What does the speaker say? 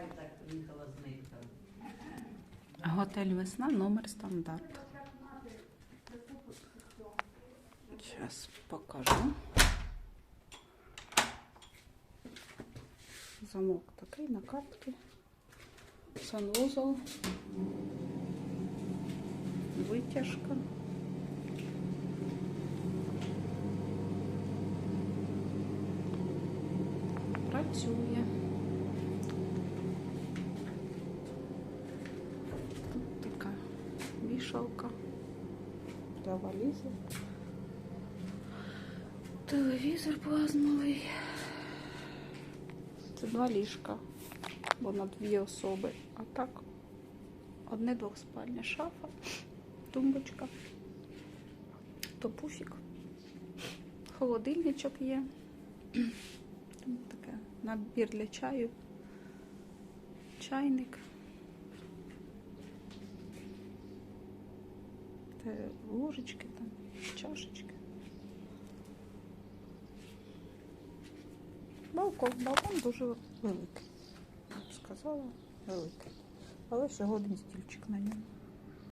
і так приїхала з нитками. Готель Весна, номер стандарт. Зараз покажу. Замок такий на картці. Санвузол. Витяжка. Працює. Вішалка для валізи. Телевізор плазмовий. Це два ліжка, бо на дві особи. А так одне двохспальня шафа, тумбочка, то пуфік, холодильничок є. Таке набір для чаю, чайник. Ложечки там, чашечки. Балкон, балкон дуже великий. Я б сказала, великий. Але ще один стільчик на ньому.